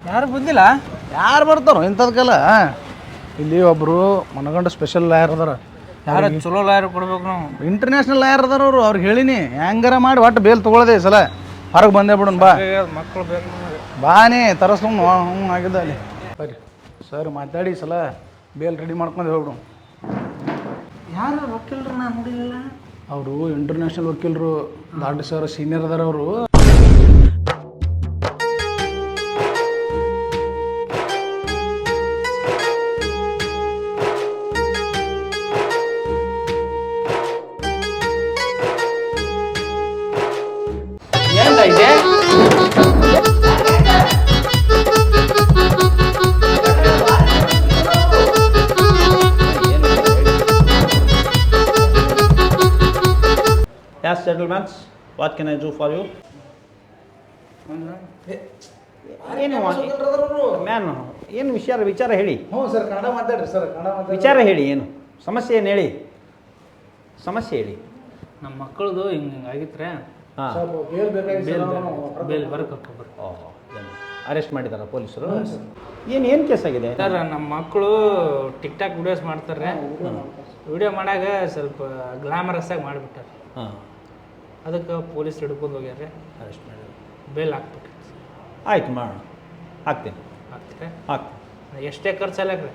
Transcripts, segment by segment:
ಯಾರು ಬಂದಿಲ್ಲ? ಯಾರು ಬರ್ತಾರೋ ಇಂಥದ್ಕೆಲ್ಲ? ಇಲ್ಲಿ ಒಬ್ಬರು ಮನಗಂಡ ಸ್ಪೆಷಲ್ ಲಾಯರ್ ಅದಾರ. ಯಾರು ಚಲೋ ಲಾಯರ್ ಕೊಡ್ಬೇಕು ನಾವು? ಇಂಟರ್ನ್ಯಾಷನಲ್ ಲಾಯರ್ ಅದಾರ ಅವರು. ಅವ್ರಿಗೆ ಹೇಳಿನಿ ಹೆಂಗಾರ ಮಾಡಿ ಒಟ್ಟು ಬೇಲ್ ತೊಗೊಳದೆ ಈ ಸಲ. ಹೊರಗೆ ಬಂದೇ ಬಿಡೋಣ ಬಾ. ಮಕ್ಕಳು ಬೇಕು ಬಾನೇ ತರಸ್ಲು ಹ್ಞೂ ಆಗಿದ್ದ ಅಲ್ಲಿ. ಬರ್ರಿ ಸರ್ ಮಾತಾಡಿ ಈ ಸಲ. ಬೇಲ್ ರೆಡಿ ಮಾಡ್ಕೊಂಡು ಹೋಗ್ಬಿಡು. ಯಾರು ವಕೀಲರು ನಾನು ನೋಡಿಲ್ಲ. ಅವರು ಇಂಟರ್ನ್ಯಾಷನಲ್ ವಕೀಲರು ದೊಡ್ಡ ಸರ್ ಸೀನಿಯರ್ ಅದಾರ ಅವರು. What can I do for you? ಏನು ಮ್ಯಾನ್ ಏನು ವಿಚಾರ ವಿಚಾರ ಹೇಳಿ. ಹ್ಞೂ ಸರ್ ಕನ್ನಡ ಮಾತಾಡ್ರಿ ಸರ್ ಕನ್ನಡ ವಿಚಾರ ಹೇಳಿ ಏನು? ಸಮಸ್ಯೆ ಏನು ಹೇಳಿ? ಸಮಸ್ಯೆ ಹೇಳಿ. ನಮ್ಮ ಮಕ್ಕಳದು ಹಿಂಗೆ ಹಿಂಗೆ ಆಗಿತ್ರೆ ಹಾಂ. ಬೇಲ್ ಓಹ್ ಅರೆಸ್ಟ್ ಮಾಡಿದಾರ ಪೊಲೀಸರು? ಏನು ಏನು ಕೇಸ್ ಆಗಿದೆ? ಸರ್ ನಮ್ಮ ಮಕ್ಕಳು ಟಿಕ್ ಟಾಕ್ ವಿಡಿಯೋಸ್ ಮಾಡ್ತಾರೆ. ವಿಡಿಯೋ ಮಾಡಾಗ ಸ್ವಲ್ಪ ಗ್ಲಾಮರಸ್ ಆಗಿ ಮಾಡಿಬಿಟ್ಟಾರೆ. ಹಾಂ. ಅದಕ್ಕೆ ಪೊಲೀಸ್ ಹಿಡ್ಕೊಂಡು ಹೋಗ್ಯಾರ ಅರೆಸ್ಟ್ ಮಾಡ್ಯಾರ ಬೇಲ್ ಹಾಕ್ಬೇಕು ಆಯ್ತು ಮಾಡೋಣ ಹಾಕ್ತೀನಿ. ಹಾಕ್ತೀರಾ? ಹಾಕ್ತೀನಿ. ಎಷ್ಟೇ ಖರ್ಚಲ್ಲ ರೀ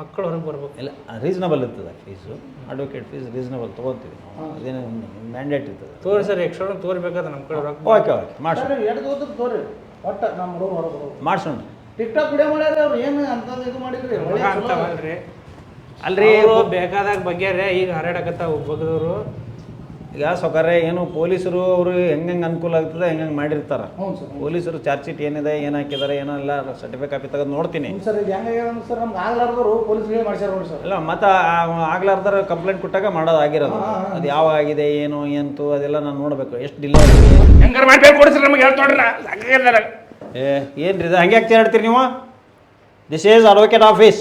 ಮಕ್ಕಳು ಹೊರಗೆ ಬರ್ಬೇಕು. ಇಲ್ಲ ರೀಸನಬಲ್ ಇರ್ತದೆ ಫೀಸು ಅಡ್ವೊಕೇಟ್ ಫೀಸ್ ರೀಸನಬಲ್ ತೊಗೊತೀವಿ ನಾವು. ಅದೇನು ಮ್ಯಾಂಡೇಟ್ ಇರ್ತದೆ. ತೋರಿ ಸರ್ ಎಕ್ಸ್ಟ್ರಾ ತೋರಿಬೇಕಾದ್ರೆ ನಮ್ಮ ಕಡೆ ರೊಕ್ಕ ಓಕೆ ಓಕೆ ಮಾಡ್ಸೋಣ. ಎರಡು ತೋರಿ. ಒಟ್ಟು ನಮ್ಮ ರೂಮ್ ಹೊರಗೆ ಮಾಡಿಸೋಣ ಮಾಡ್ಸೋಣ. ಟಿಕ್ ಟಾಕ್ ವಿಡಿಯೋ ಮಾಡ್ಯಾರ ಅವ್ರು ಏನು ಅಂತ ಇದು ಮಾಡಿದ್ರಿ? ಒಳ್ಳೆ. ಅಂತವಲ್ರಿ. ಅಲ್ರಿ ಬೇಕಾದಾಗ ಬಗ್ಗೆರೆ ಈಗ ಹರಡಕತ್ತಾವ ಬಗ್ದವರು ಈಗ ಸೊಕರೆ ಏನು? ಪೊಲೀಸರು ಅವರು ಹೆಂಗೆ ಅನುಕೂಲ ಆಗ್ತದೆ ಹೆಂಗೆ ಮಾಡಿರ್ತಾರೆ. ಪೊಲೀಸರು ಚಾರ್ಜ್ ಶೀಟ್ ಏನಿದೆ ಏನು ಹಾಕಿದ್ದಾರೆ ಏನೋ ಎಲ್ಲ ಸರ್ಟಿಫಿಕೇಟ್ ಕಾಪಿ ತೆಗೆದು ನೋಡ್ತೀನಿ. ಹ್ಞೂ ಸರ್ ಇದು ಹೆಂಗೆ ಸರ್ ನಮ್ಗೆ ಆಗ್ಲಾರ್ದವ್ರು ಪೊಲೀಸ್ ಹೇಳಿ ಮಾಡ್ಸ್ಯಾರ ನೋಡಿ ಸರ್. ಇಲ್ಲ ಮತ್ತೆ ಆಗ್ಲಾರ್ದಾರ ಕಂಪ್ಲೇಂಟ್ ಕೊಟ್ಟಾಗ ಮಾಡೋದು ಆಗಿರೋದು. ಅದು ಯಾವ ಆಗಿದೆ ಏನು ಎಂತು ಅದೆಲ್ಲ ನಾನು ನೋಡಬೇಕು. ಎಷ್ಟು ಡಿಲೇ ಆಗಿದೆ? ಹೆಂಗಾರ ಮಾಡ್ಬೇಕು ನಮಗೆ ಹೇಳ್ತೊಡ್ರಿ ಹಂಗಿದ್ದಾರೆ ಏ ಏನು ರೀ ಇದು? ಹಂಗೆ ಯಾಕೆ ಹೇಳ್ತೀರಿ ನೀವು? This is advocate office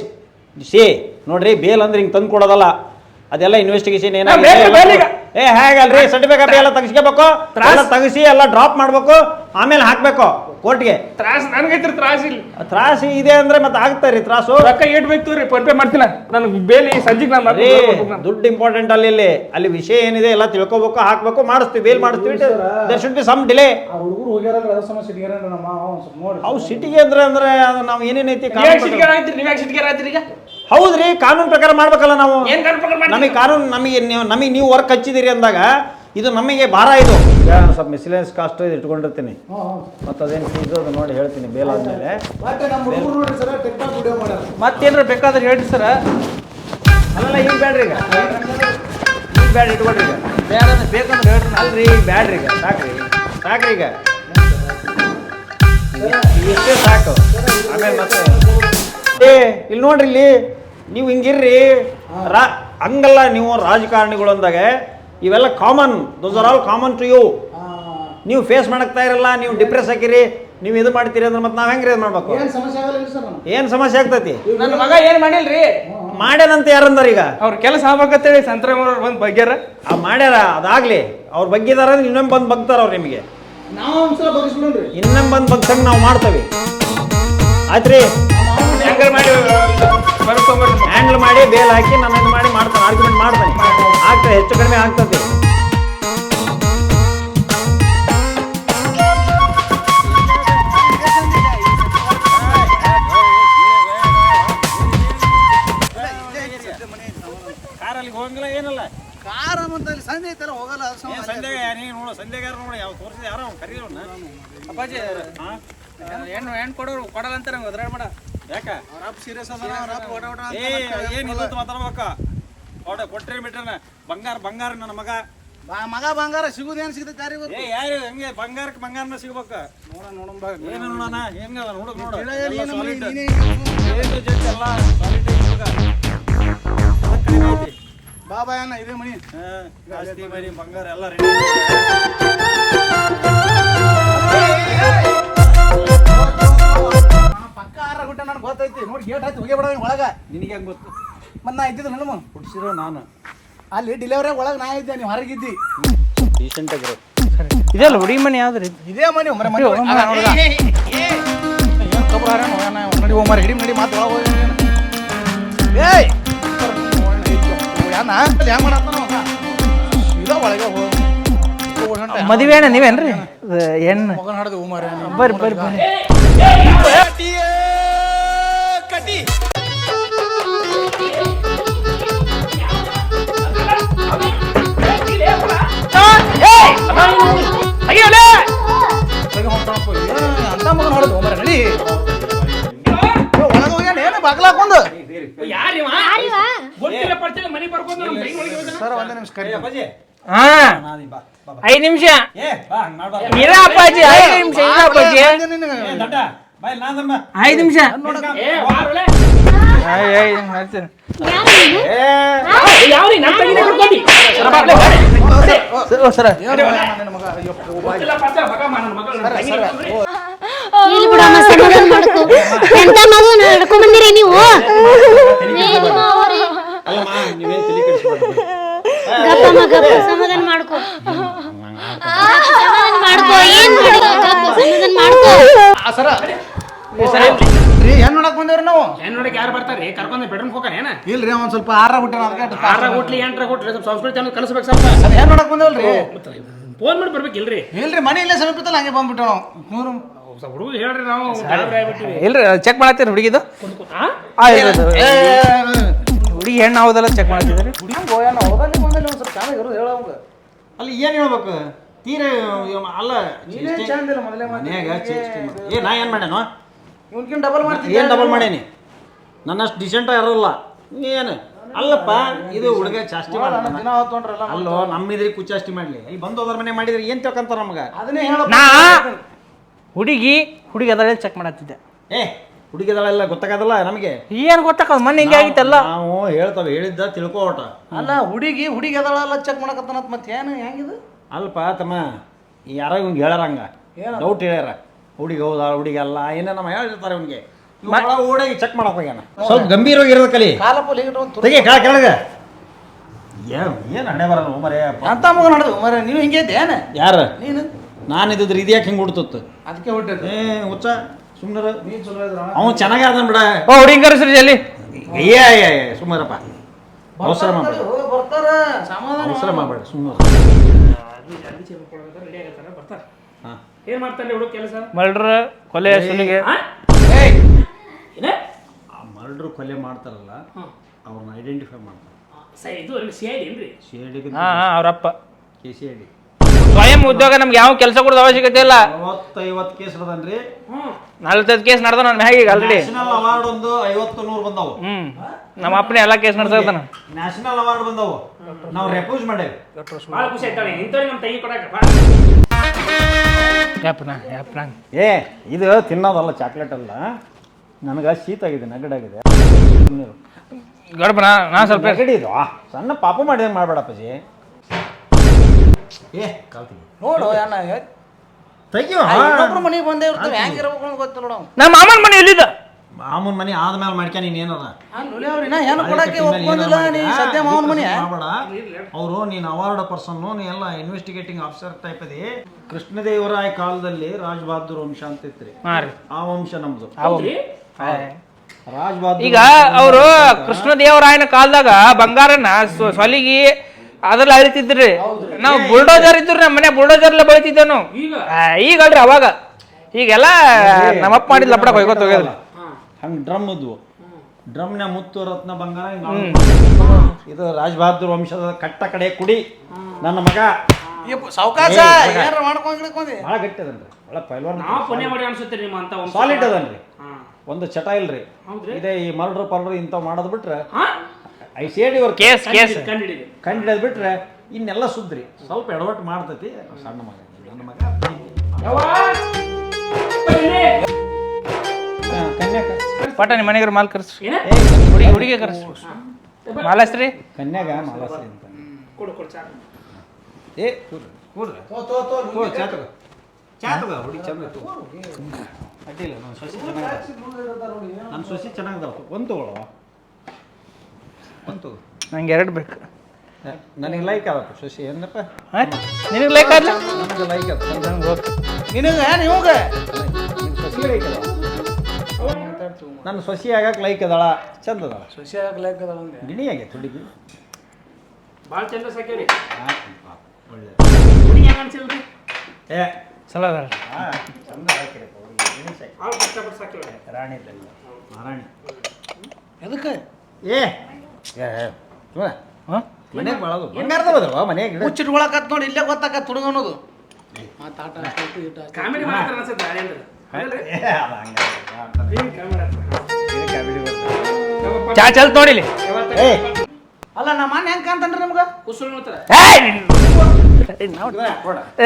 see ನೋಡ್ರಿ ಬೇಲ್ ಅಂದ್ರೆ ಹಿಂಗೆ ತಂದು ಕೊಡೋದಲ್ಲ ಅದೆಲ್ಲ ಇನ್ವೆಸ್ಟಿಗೇಷನ್ ಏನಾಗಿದೆ. ಏ ಹೇಗಲ್ರಿ? ಸರ್ಟಿಫಿಕೇಟ್ ಎಲ್ಲ ತೆಗಿಸ್ಕೋಬೇಕು? ಎಲ್ಲ ತೆಗಿಸಿ ಎಲ್ಲ ಡ್ರಾಪ್ ಮಾಡ್ಬೇಕು ಆಮೇಲೆ ಹಾಕ್ಬೇಕು ಕೋರ್ಟ್ಗೆ. ತ್ರಾಸ ನನಗೈತ್ರಿ ತ್ರಾಸ ಇಲ್ಲಿ. ತ್ರಾಸ ಇದೆ ಅಂದ್ರೆ ಮತ್ತೆ ಆಗ್ತಾ ರೀ ತ್ರಾಸು. ರೊಕ್ಕ ಏಟ್ ಬೇಕು ರೀ ಫೋನ್ ಪೇ ಮಾಡ್ತೀನಿ. ನನಗೆ ಬೇಲಿ ಸಂಜೆಗೆ ನಾನು ದುಡ್ಡು ಇಂಪಾರ್ಟೆಂಟ್ ಅಲ್ಲಿ ಇಲ್ಲಿ. ಅಲ್ಲಿ ವಿಷಯ ಏನಿದೆ ಎಲ್ಲ ತಿಳ್ಕೊಬೇಕು ಹಾಕ್ಬೇಕು ಮಾಡಿಸ್ತೀವಿ ಬೇಲ್ ಮಾಡಿಸ್ತೀವಿ. There should be some delay ಹುಡುಗರು ಹೋಗ್ಯಾರಲ್ಲ ಸಮಸ್ಯೆ. ಸಿಟಿಗೆ ಅಂದ್ರೆ ಅಂದ್ರೆ ಅದು ನಾವು ಏನೇನೈತಿ ಸಿಟಿಗೆ ಆಯ್ತು ನೀವ್ ಯಾಕೆ ಸಿಟಿಗೆ ಆಯ್ತು ಈಗ? ಹೌದ್ರಿ ಕಾನೂನು ಪ್ರಕಾರ ಮಾಡ್ಬೇಕಲ್ಲ ನಾವು. ಏನ್ ಕನ್ಫರ್ಮ್ ಮಾಡಿ ನಮಗೆ ಕಾನೂನು ನಮಗೆ ನೀವು ನಮಗೆ ನೀವು ವರ್ಕ್ ಹಚ್ಚಿದಿರಿ ಅಂದಾಗ ಇದು ನಮಗೆ ಭಾರ ಇದು. ಈಗ ಸ್ವಲ್ಪ ಮಿಸ್ಲೆನ್ಸ್ ಕಾಸ್ಟ್ ಇಟ್ಕೊಂಡಿರ್ತೀನಿ. ಮತ್ತೆ ಅದೇನು ಫೀಸ್ ಅದು ನೋಡಿ ಹೇಳ್ತೀನಿ ಬೇಲ್ ಆದ್ಮೇಲೆ. ಮತ್ತೆ ನಮ್ಮ ಹುಡುಗರು ನೋಡ್ರಿ ಸರ್ ಟಿಕ್ ಟಾಕ್ ವಿಡಿಯೋ ಮಾಡ್ಯಾರ ಮತ್ತೇನ್ರ ಬೇಕಾದ್ರೆ ಹೇಳಿ ಸರ್. ಅಲ್ಲಲ್ಲ ಈಗ ಬೇಡ್ರಿ ಈಗ. ಈಗ ಬ್ಯಾಡ್ ಇಟ್ಕೊಳ್ರಿ ಈಗ. ಬೇಡ ಬೇಕಂದ್ರೆ ಹೇಳ್ರಿ ನಾನು ಅಲ್ರಿ ಈಗ ಬ್ಯಾಡ್ರಿ ಈಗ. ಸಾಕ್ರಿ ಸಾಕ್ರಿ ಈಗ. ಇಷ್ಟೇ ಸಾಕು. ಆಮೇಲೆ ಮತ್ತೆ ಏ ಇಲ್ಲಿ ನೋಡ್ರಿ ಇಲ್ಲಿ ನೀವು ಹಿಂಗಿರ್ರಿ. ರಾ ಹಂಗಲ್ಲ ನೀವು ರಾಜಕಾರಣಿಗಳು ಅಂದಾಗ ಇವೆಲ್ಲ common those are all common to you ನೀವು ಫೇಸ್ ಮಾಡಕ್ತಾ ಇರಲ್ಲ ನೀವು ಡಿಪ್ರೆಸ್ ಹಾಕಿರಿ ನೀವು ಇದು ಮಾಡ್ತೀರಿ ಅಂದ್ರೆ ಮತ್ತೆ ನಾವು ಹೆಂಗ್ರಿ ಇದು ಮಾಡ್ಬೇಕು? ಏನು ಸಮಸ್ಯೆ ಆಗಲ್ಲ ಸರ್ ಏನು ಸಮಸ್ಯೆ ಆಗ್ತೈತಿ? ನನ್ನ ಮಗ ಏನ್ ಮಾಡಿಲ್ರಿ? ಮಾಡ್ಯಾನಂತ ಯಾರಂದಾರ ಈಗ? ಅವ್ರ ಕೆಲಸ ಆಗ್ಬೇಕಂತೇಳಿ ಸಂತ್ರ ಬಂದು ಬಗ್ಗ್ಯಾರ. ಆ ಮಾಡ್ಯಾರ ಅದಾಗ್ಲಿ. ಅವ್ರು ಬಗ್ಗಿದಾರ ಅಂದ್ರೆ ಇನ್ನೊಮ್ಮೆ ಬಂದು ಬಗ್ತಾರ ಅವ್ರು ನಿಮಗೆ. ಇನ್ನೊಮ್ಮೆ ಬಂದು ಬಗ್ಸಂಗೆ ನಾವು ಮಾಡ್ತೇವೆ. ಆಯ್ತ್ರಿ? ಹೆಂಗಾರ ಮಾಡಿ. ಹ್ಯಾಂಡಲ್ ಮಾಡಿ ಬೇಲ್ ಹಾಕಿ ನಾನು ಇದು ಮಾಡಿ ಮಾಡ್ತಾನೆ ಆರ್ಗ್ಯುಮೆಂಟ್ ಮಾಡ್ತಾನೆ. ಆಗ್ತದೆ ಹೆಚ್ಚು ಕಡಿಮೆ ಆಗ್ತದೆ. ಕಾರಲ್ಲಿ ಹೋಗಂಗಿಲ್ಲ ಏನಲ್ಲ. ಕಾರ ಅಂತ ಸಂಜೆ ಐತಲ್ಲ ಹೋಗಲ್ಲ ಸಂಧ್ಯಾಗ ನೀನು ನೋಡು ಸಂಧ್ಯಾಗಾರ ನೋಡು ಯಾವ ತೋರಿಸಿದ ಯಾರೋ ಅವ್ನು ಕರೀರೋಣ ಅಪ್ಪಾಜಿ ಹೆಣ್ಣು ಹೆಣ್ಣು ಕೊಡೋರು ಕೊಡಲ್ಲ ಅಂತಾರೆ ನಂಗೆ ಅದ್ರಾಗ ಮಾಡ ಯಾಕ? ಅವ್ರ ಸೀರಿಯಸ್ ಅದ ಅವ್ರ ಏ ಏನು ಇದು ಮಾತಾಡ್ಬೇಕ ಕೊಡ ಕೊಟ್ರಿ ಬಿಟ್ರನ? ಬಂಗಾರ ಬಂಗಾರ ನನ್ನ ಮಗ. ಮಗ ಬಂಗಾರ ಸಿಗುದೇನು ಸಿಗ್ತೈತೆ ಯಾರಿಗೂ ಏ ಯಾರು? ಹೆಂಗೆ? ಬಂಗಾರಕ್ಕೆ ಬಂಗಾರನ ಸಿಗ್ಬೇಕ? ನೋಡ ನೋಡೋಣ ಬಾ. ಏನು ನೋಡೋಣ? ಹೆಂಗದ? ನೋಡು ನೋಡು. ಹೇಳ ಎಲ್ಲ ಹುಡ್ಗ. ಅದಕ್ಕೆ ಕಡಿಮೆ ಐತಿ. ಬಾ ಬಾ ಅಣ್ಣ ಇದೇ ಮಣಿ. ಜಾಸ್ತಿ ಮಣಿ ಮನೆ ಬಂಗಾರ ಎಲ್ಲ ರೆಡಿ ಹೋಗಿ ಬಿಡ ಒಳಗ. ನಿನಗೆ ಹೆಂಗ್ ಗೊತ್ತು? ಮತ್ತೆ ನಾ ಇದ್ದಿದ್ದು ನಮ್ಮ ಹುಡ್ಸಿರೋ ನಾನು. ಅಲ್ಲಿ ಡೆಲಿವರಿ ಒಳಗೆ ನಾ ಇದ್ದೆ ನೀವು ಹೊರಗಿದ್ದಿ. ಡೀಸೆಂಟ್ ಆಗಿರೋ ಇದೆಲ್ಲ ಹುಡುಗಿ ಮನೆ ಯಾವ್ದ್ರಿ ಇದೇ. ಮನೆ ಮರೆ ಮನೆ ಅಯ್ಯೋ, ಒಳಗೆ. ನೋಡ, ಹೋಮಾರ ಹಿಡಿ ನಡಿ ಮಾತು ಹೋಗಿ ಏಯ್! ಒಳಗೆ ಹೋಗಿ. ಮದುವೆ ನೀವೇನ್ರಿ? ಹೆಣ್ಣು ಮಗನ ಹಾಡ್ದು ಹೋಮಾರ ಬರ್ರಿ ಬರ್ರಿ ಬರ್ರಿ. ಸರ್ ಒಂದೇ ನಿಮಿಷ ಕರಿ ಹಾ. ಐದು ನಿಮಿಷ. ಇಲ್ಲ ಅಪ್ಪಾಜಿ ಐದು ನಿಮಿಷ ಇಲ್ಲ ಅಪ್ಪಾಜಿ. ಐದು ನಿಮಿಷ. ಸರ ಇಲ್ಲಿ ಬಿಡಮ್ಮ ಸಮಾಧಾನ ಮಾಡ್ಕೊ ಎಂತ ಮಗು ನಡ್ಕೊಂಡ್ ಬಂದಿರಿ ನೀವು ಏ, ನಿಮ್ಮ ಅವ್ರಿ. ಅಲ್ಲಮ್ಮ ನೀವೇನ್ ತಲೆ ಕೆಡಿಸ್ಬೇಡ್ರಿ ಗಪ್ಪಮ್ಮ ಗಪ್ಪ ಸಮಾಧಾನ ಹುಡುಗಿ ಸಮಾಧಾನ ಮಾಡ್ಕೊ ಏನ್ ಮಾಡಿ ಗಪ್ಪ ಸಮಾಧಾನ ಮಾಡ್ಕೊ. ಸರ. ರೀ ಏನ್ ನೋಡಕ್ ಬಂದೇವ್ರಿ ನಾವು? ಹೆಣ್ಣು ಹೌದಲ್ಲ ಯಾರು ಬರ್ತಾರೆ? ಕರ್ಕೊಂಡು ಬೆಡ್ರೂಮ್ ಹೋಗಾನೆ ಏನ? ಇಲ್ರಿ ಒಂದ್ ಸ್ವಲ್ಪ ಆರ ಬಿಟ್ಟಾನ ಅದಕ್ಕೆ ಆರ ಕೊಟ್ಲಿ ಎಂಟ್ರ ಕೊಟ್ಲಿ ಸ್ವಲ್ಪ ಸಂಸ್ಕೃತಿ ಅನ್ನೋದು ಕಲಿಸ್ಬೇಕು ಸ್ವಲ್ಪ ಅದ್ ಏನ್ ನೋಡಕ್ ಬಂದೇವಲ್ರಿ ಫೋನ್ ಮಾಡಿ ಬರ್ಬೇಕಿಲ್ರಿ? ಇಲ್ರಿ ಮನೆ ಇಲ್ಲೇ ಸಮೀಪತ್ತಲ್ಲ ಹಂಗೆ ಬಂದ್ಬಿಟ್ಟು ನಾವು ಮೂರು ಸ್ವಲ್ಪ ಹುಡುಗ ಹೇಳ್ರಿ ನಾವು ಗಾಬರಿ ಆಗ್ಬಿಟ್ಟಿವಿ. ಇಲ್ರಿ ಚೆಕ್ ಮಾಡತ್ತೀರಿ ಹುಡುಗಿದು? ಆ? ಹುಡುಗಿ ಹೆಣ್ಣು ಹೌದಲ್ಲ ಚೆಕ್ ಮಾಡ್ತಿದ್ರಿ ಸ್ವಲ್ಪ ಚೆನ್ನಾಗಿ ಇರೋದು ಹೇಳೋಂಗ ಅಲ್ಲಿ ಏನು ಹೇಳ್ಬೇಕು? ತೀರ ಅಲ್ಲ ಚಂದ ಇಲ್ಲ ಮೊದಲೇ ಮಾತು. ಮನ್ಯಾಗ ಚೇಷ್ಟೆ ಮಾಡು. ಏ ನಾ ಏನು ಮಾಡ್ಯಾನೋ? ಇವ್ನ್ಕಿನ್ ಡಬಲ್ ಮಾಡ್ತೀನಿ ಏನು ಡಬಲ್ ಮಾಡೇನಿ ನನ್ನಷ್ಟು ಡಿಸೆಂಟ್ ಇರೋಲ್ಲ. ಏನು? ಅಲ್ಲಪ್ಪ ಇದು ಹುಡುಗ ಚಾಸ್ತಿ ಮಾಡ್ತಾನ. ದಿನ ಹೊತ್ತೊಂಡ್ರಲ್ಲ ಅಲ್ಲೋ ನಮ್ಮಿದ್ರಿ ಕುಚಾಸ್ತಿ ಮಾಡ್ಲಿ. ಇಲ್ಲಿ ಬಂದು ಹೋದ್ರ ಮನೆ ಮಾಡಿದ್ರೆ ಏನ್ ತಿಳ್ಕಂತಾರ ನಮಗ? ಅದನ್ನೇ ಹೇಳಪ್ಪ. ನಾ ಹುಡುಗಿ ಹುಡುಗಿ ಅದರಲ್ಲಿ ಚೆಕ್ ಮಾಡತ್ತಿದ್ದೆ. ಏ ಹುಡುಗಿದಳೆಲ್ಲ ಗೊತ್ತಾಗದಲ್ಲ ನಮಗೆ? ಏನ್ ಗೊತ್ತಾಗ ಮೊನ್ನೆ ಹಿಂಗೆ ಆಗಿತ್ತಲ್ಲ? ನಾವು ಹೇಳ್ತಾವ ಹೇಳಿದ್ದ ತಿಳ್ಕೋ ಒಟ ಅಲ್ಲ ಹುಡುಗಿ ಹುಡುಗಿ ಅದಳಲ್ಲ ಚೆಕ್ ಮಾಡಕತ್ತಾನತ್ ಮತ್ತೆ ಏನು ಹೆಂಗಿದು? ಅಲ್ಪ ತಮ್ಮ ಯಾರೋ ಇವ್ನಿಗೆ ಹೇಳರಂಗ. ಹಂಗ ಡೌಟ್ ಹೇಳ್ಯಾರ. ಹುಡುಗಿ ಹೌದಾ ಹುಡುಗಿ ಅಲ್ಲ ಏನೇ ನಮ್ಮ ಹೇಳಿರ್ತಾರೆ ಇವ್ನಿಗೆ ಓಡಾಗಿ ಚೆಕ್ ಮಾಡಕ್ ಹೋಗ್ಯಾನ. ಸ್ವಲ್ಪ ಗಂಭೀರವಾಗಿ ಇರೋದು ಕಲಿ ಕಾಲಪ್ಪ ಲೇಟ್ ಒಂದು ತೆಗಿ ಕೆಳ ಏನು ಏನ್ ಏನ್ ಹಣೆ ಬರಲ್ಲ ಮರೇ ಅಂತ ಮಗ ನಡೆದು ಮರ ನೀವು ಹಿಂಗೆ ಇದ್ದೆ ಏನ ಯಾರ? ನೀನು? ನಾನು ಇದ್ದಿದ್ರೆ ಇದ್ಯಾಕೆ ಹಿಂಗೆ ಹುಡ್ತತ್ತು? ಅದಕ್ಕೆ ಹೊಟ್ಟೆ ಏ ಹುಚ್ಚ. ಸುಮ್ಮನೆ ನೀನ್ ಚಲೋ ಇದ್ರ. ಅವನು ಚೆನ್ನಾಗಿ ಅದನ್ ಬಿಡ. ಓ ಹುಡುಗಿ ಕರೆಸ್ರಿ ಜಲ್ಲಿ ಏ ಏ ಸುಮ್ಮರಪ್ಪ ಅವಸರ ಮಾಡ್ಬೇಡ. ಬರ್ತಾರ. ಸಮಾಧಾನ. ಅವಸರ ಮಾಡ್ಬೇಡ ಸುಮ್ಮನೆ ಏನ್ ಮಾಡ್ತಾನೆ ಹುಡುಗ ಕೆಲಸ? ಮರ್ಡ್ರ ಕೊಲೆ ಸುಲಿಗೆ ಏನ? ಆ ಮರ್ಡ್ರು ಕೊಲೆ ಮಾಡ್ತಾರಲ್ಲ ಅವ್ರನ್ನ ಐಡೆಂಟಿಫೈ ಮಾಡ್ತಾರೆ. ಇದು ಸಿ ಐ ಡಿ ಏನ್ರಿ? ಸಿ ಐ ಡಿ ಹಾ ಹಾ ಅವ್ರಪ್ಪ. ಕೆ ಸಿ ಐ ಡಿ ಸ್ವಯಂ ಉದ್ಯೋಗ ನಮ್ಗೆ ಯಾವ ಕೆಲಸ ಕೊಡೋದು ಅವಶ್ಯಕತೆ ಇಲ್ಲ. ಮೂವತ್ತೈವತ್ತು ಕೇಸ್ ಇಡದನ್ರಿ ಹ್ಮ್. ನಲ್ವತ್ತೈದು ಕೇಸ್ ನಡೆದ ನನ್ನ ಮ್ಯಾಗ ಈಗ ಆಲ್ರೆಡಿ ನ್ಯಾಷನಲ್ ಅವಾರ್ಡ್ ಒಂದು ಐವತ್ತು ನೂರು ಬಂದವು. ಹ್ಮ್. ನಮ್ಮ ಅಪ್ಪನೇ ಎಲ್ಲ ಕೇಸ್ ನಡೆಸತಾನ ನ್ಯಾಷನಲ್ ಅವಾರ್ಡ್ ಬಂದವು. ನಾವು ರೆಫ್ಯೂಸ್ ಮಾಡೇವಿ. ಭಾಳ ಖುಷಿ ಆಯ್ತಾಳೆ ಇಂಥವ್ರಿಗೆ ನಮ್ಮ ತಂಗಿ ಕೊಡಕ್ಕೆ ಭಾಳ ಯಾಪನ ಯಾಪನ? ಏ ಇದು ತಿನ್ನೋದಲ್ಲ ಚಾಕ್ಲೇಟ್ ಅಲ್ಲ. ನನಗೆ ಶೀತ ಆಗಿದೆ ನೆಗಡಾಗಿದೆ ಗಡಪನ ನಾ ಸ್ವಲ್ಪ ನೆಗಡಿ ಇದು? ಆ, ಸಣ್ಣ ಪಾಪ ಮಾಡಿದಂಗೆ ಮಾಡಬೇಡಪ್ಪಾಜಿ. ಏ ನೋಡು ಏನ ತೆಗಿಯೋ ಇನ್ನೊಬ್ರು ಮನೆಗೆ ಬಂದೇ ಇರ್ತವೆ ಹೆಂಗಿರ್ಬೇಕು ಅಂತ ಗೊತ್ತಿಲ್ಲ ನೋಡು. ನಮ್ಮ ಮಾಮನ ಮನೆ ಎಲ್ಲಿದ್ದ ಮಾಮೂನ್ ಮನೆ ಆದ್ಮೇಲೆ ಮಾಡ್ಕ ನೀನ್ ಏನದ? ಅಲ್ಲಿ ಅವ್ರಿ ನಾ ಏನು ಕೊಡಕ್ಕೆ ಒಪ್ಕೊಂಡಿಲ್ಲ ನೀ ಸದ್ಯ ಮಾವನ ಮನೆ. ಮಾಡಬೇಡ. ಅವರು ನೀನು ಅವಾರ್ಡ್ ಪರ್ಸನ್ ನೀ ಎಲ್ಲ ಇನ್ವೆಸ್ಟಿಗೇಟಿಂಗ್ ಆಫೀಸರ್ ಟೈಪ್ ಅದಿ. ಕೃಷ್ಣದೇವರಾಯ ಕಾಲದಲ್ಲಿ ರಾಜ್ ಬಹದ್ದೂರ್ ವಂಶ ಅಂತ ಇತ್ರಿ. ಆ ವಂಶ ನಮ್ದು. ರಾಜ್ ಬಹದ್ದೂರ್ ಈಗ ಅವರು ಕೃಷ್ಣದೇವರಾಯನ ಕಾಲದಾಗ ಬಂಗಾರನ ಸ್ವಲಿಗಿ ಸೊಲಿಗಿ ಅದ್ರಲ್ಲಿ ಅಳಿತಿದ್ರಿ ನಾವು ಬುಲ್ಡೋಜರ್ ಇದ್ರು ನಮ್ಮ ಮನೆ ಬುಲ್ಡೋಜರ್ಲೆ ಬೆಳಿತಿದ್ದೆ ನಾವು. ಈಗ? ಅಲ್ರಿ ಅವಾಗ. ಈಗೆಲ್ಲ ನಮ್ಮಪ್ಪ ಮಾಡಿದ ಲಪಡ ಹೋಗ್ಕೊತ ಹೋಗ್ಯದ್ರಿ. ಹಂಗ್ ಡ್ರಮ್ ಇದ್ವು. ಡ್ರಮ್ನ ಮುತ್ತು ರತ್ನ ಬಂಗಾರ ಇದು ರಾಜ್ ಬಹದ್ದೂರ್ ವಂಶದ ಕಟ್ಟ ಕಡೆ ಕುಡಿ ನನ್ನ ಮಗ. ಸಾವಕಾಶ ಏನಾರ ಮಾಡ್ಕೊಂಡ್ ಗಿಡ್ಕೊಂಡಿ ಬಹಳ ಗಟ್ಟಿ ಅದನ್ರಿ. ಭಾಳ ಪೈಲ್ವಾನ್ ನಾವು ಪುಣ್ಯ ಮಾಡಿ ಅನ್ಸುತ್ತೆ ನಿಮ್ಮ ಅಂತ ಒಂದು ಸಾಲಿಡ್ ಅದನ್ರಿ. ಒಂದು ಚಟ ಇಲ್ರಿ? ಇದೇ ಈ ಮರ್ಡ್ರ್ ಪರ್ಡ್ರ್ ಇಂಥವ್ ಮಾಡೋದ್ ಬಿಟ್ರೆ ಹಾ? ಐ ಸೇಡ್ ಇವ್ರ ಕೇಸ್ ಕೇಸ್. ಕಂಡಿಡಿದೆ ಕಂಡಿಡಿದ್ ಬಿಟ್ರೆ ಇನ್ನೆಲ್ಲ ಸುದ್ರಿ ಸ್ವಲ್ಪ ಎಡವಟ್ಟು ಮಾಡ್ತೈತಿ ಸಣ್ಣ ಮಗ ನನ್ನ ಮಗ. ಕನ್ಯಾಕ ಪಟ ನಿಮ್ಮ ಮನೆಗೆ ಮಾಲ್ ಕರ್ಸ್ ಏನ? ಹುಡುಗಿ ಹುಡುಗಿ ಕರ್ಸ್ ಮಾಲಸ್ರಿ. ಕನ್ಯಾಗ ಮಾಲಾಸ್ರಿ ಅಂತ. ಕೊಡು ಕೊಡು ಏ ಕೂಡು ತೋ ತಗೋ, ಚಾ ತಗೋ. ಚಾ ತಗೋ ಹುಡುಗಿ ಚಂದ ತಗೋ ಅಡ್ಡಿಲ್ಲ ನಾನು ಸೊಸಿ ಚೆನ್ನಾಗಿದೆ ನನ್ನ ಸೊಸಿ ಚೆನ್ನಾಗಿದೆ ಒಂದು ತಗೊಳ್ಳುವ. ಒಂದು ತಗೋ ನಂಗೆ ಎರಡು ಬೇಕು. ನನಗೆ ಲೈಕ್ ಆದಪ್ಪ ಸೊಸಿ ಏನಪ್ಪ? ನಿನಗೆ ಲೈಕ್ ನನಗೆ ಲೈಕ್ ಅದ ನನಗೆ ಓಕೆ ನಿನಗೆ ನಿಮಗೆ ಸೊಸಿ ಲೈಕ್ ಅದ ನನ್ನ ಸೊಸಿ ಆಗಕ್ಕೆ ಲೈಕ್ ಅದಾಳ. ಚಂದ ಲೈಕ್ ಇದಾಳ ಅಂದೆ. ಗಿಣಿ ಆಗೈತೆ ಹುಡುಗಿ. ಭಾಳ ಚಂದ ಒಳ್ಳೆ ಹುಡುಗಿ ಹೆಂಗ್ ಅನ್ಸಿಲ್ರಿ? ಏ ಚಲೋ ಅದ ಹಾ, ಚಂದ ಹಾಕಿರಿ. ಭಾಳ ಕಷ್ಟಪಟ್ಟು ರಾಣಿ. ಮಹಾರಾಣಿ ಎದಕ್ಕೆ? ಏ ಬಳದು. ಬಂಗಾರದ ಬದಲ್ವಾ ಮುಚ್ಚಿಟ್ಕೊಳಕತ್ ನೋಡಿ ಇಲ್ಲೇ ಗೊತ್ತಾಕತ್ ಹುಡುಗ ಅನ್ನೋದು. ಕಾಮಿಡಿ ಅನ್ಸುತ್ತೆ ಏ, ಕಾಮಿಡಿ ಚಾ ಚಲ್ ನೋಡಿಲಿ ಏ. ಅಲ್ಲ ನಮ್ಮ ಮನೆ ಹೆಂಗ್ ಕಾಣ್ತಾನ್ರಿ ನಿಮ್ಗ? ಉಸುರು ನೋಡ್ತಾರ?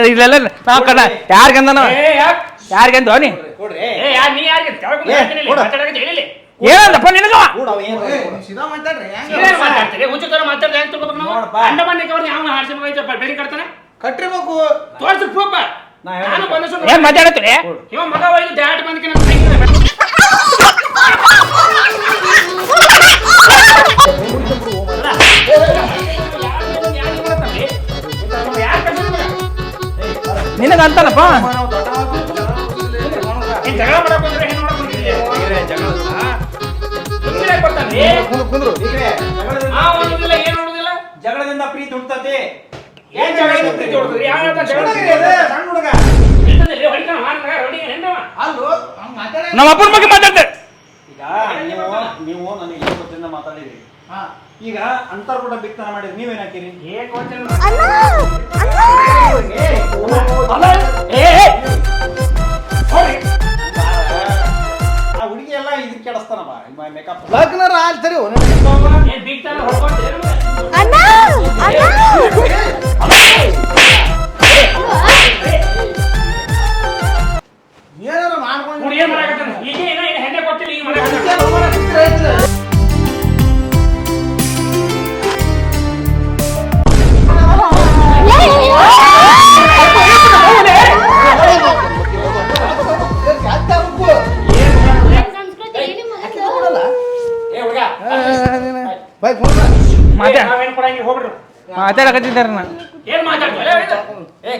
ಇಲ್ಲೆಲ್ಲ ನಾವು ಕಣ್ಣ ಯಾರಿಗಂದ ಏ ಯಾಕ್? ಯಾರಿಗಂದ ನೀ? ಕೊಡ್ರಿ. ಏ ಯಾರ್ ನೀ ಯಾರಿಗೆ ಕೆಳಗೆ ಏ, ಕೂತ್ಕೊಳ್ತೀನಿ ಇಲ್ಲಿ, ಕೊಡು. ಮಾತಾಡಕತ್ತಿ ಹೇಳಿಲ್ಲಿ. ಏನಂದಪ್ಪ ನಿನಗವ ಕೂಡ ಅವ ಏನು ಏ, ನೀವ್ ಸೀದಾ ಮಾತಾಡ್ರಿ ಹೆಂಗ್ ಏನ್ ಮಾತಾಡ್ತೀರಿ? ಹುಚ್ಚು ತರ ಮಾತಾಡ್ದೆ ಹೆಂಗ್ ತಿಳ್ಕೊಬೇಕು ನಾವು? ನೋಡಪ್ಪ. ಅಂಡಮಾನ್ ನಿಕೋಬಾರ್ ಯಾವ ಹಾಡ್ಸಿ ಮಗ ಐತೆ ಬೆಳಿ ಕಟ್ತಾನೆ? ಕಟ್ಟಿರ್ಬೇಕು. ತೋರ್ಸು ಪ್ರೂಫ್ ನಾ ಹೇಳ್ದೆ. ನಾನು ಬಂದ ಸುಮ್ನೆ ಏನ್ ಮಾತಾಡತ್ತೀರಿ ಇವ ಮಗ ಒಯ್ದು ಡ್ಯಾಟ್ ಬಂದಕ್ಕೆ ನನ್ನ ತಂಗಿ ನಿನಗ ಅಂತನಪ್ಪ ನಾವು ದೊಡ್ಡ ನೀನ್ ಜಗಳ ಮಾಡಕ್ ಕುಂದ್ರು ಕುಂದ್ರು ಜಗಳದಿಂದ ಜಗಳದಿಂದ ಪ್ರೀತಿ ಹುಡ್ತತಿ ಏನ್ ಜಗಳ ಇದೆ ಪ್ರೀತಿ ಹೊಡ್ದ್ರಿ? ಯಾವ ಜಗಳ ಸಣ್ಣ ಹುಡುಗ. ಅಲ್ಲೋ ನಮ್ಮ ಅಪ್ಪನ ಬಗ್ಗೆ ಮಾತಾಡ್ತೆ ಈಗ ನೀವು ನೀವು ನನಗೆ ಏನು ಗೊತ್ತಿಂದ ಮಾತಾಡಿದ್ರಿ ಹಾ ಈಗ ಅಂತರ್ಪುಟ ಬಿತ್ತನ ಮಾಡಿದ್ರಿ ನೀವೇನ್ ಹಾಕಿರಿ ಏನ್ ಗೊತ್ತಿಲ್ಲ. ಏ, ಕೆಡಿಸ್ತಾನಪ್ಪ ಮೇಕಪ್ ಲಗ್ನರ ಏನ್ ಬೀಗ್ತಾನ, ಅಣ್ಣ ಏನಾರ ಮಾಡ್ಕೊಂಡು ಏನ್ ಮಾಡಕತ್ತಾನ? ಈಗ ಏನ ಹೆಣ್ಣೆ ಕೊಟ್ಟಿಲ್ಲ, ಈಗ ಮಾಡಕತ್ತಾನ. ಮಾತಾಡಕತ್ತಿದ್ದಾರ ನಾ ಏನ್ ಮಾತಾಡ್ತೀವಿ? ಏ, ಏ,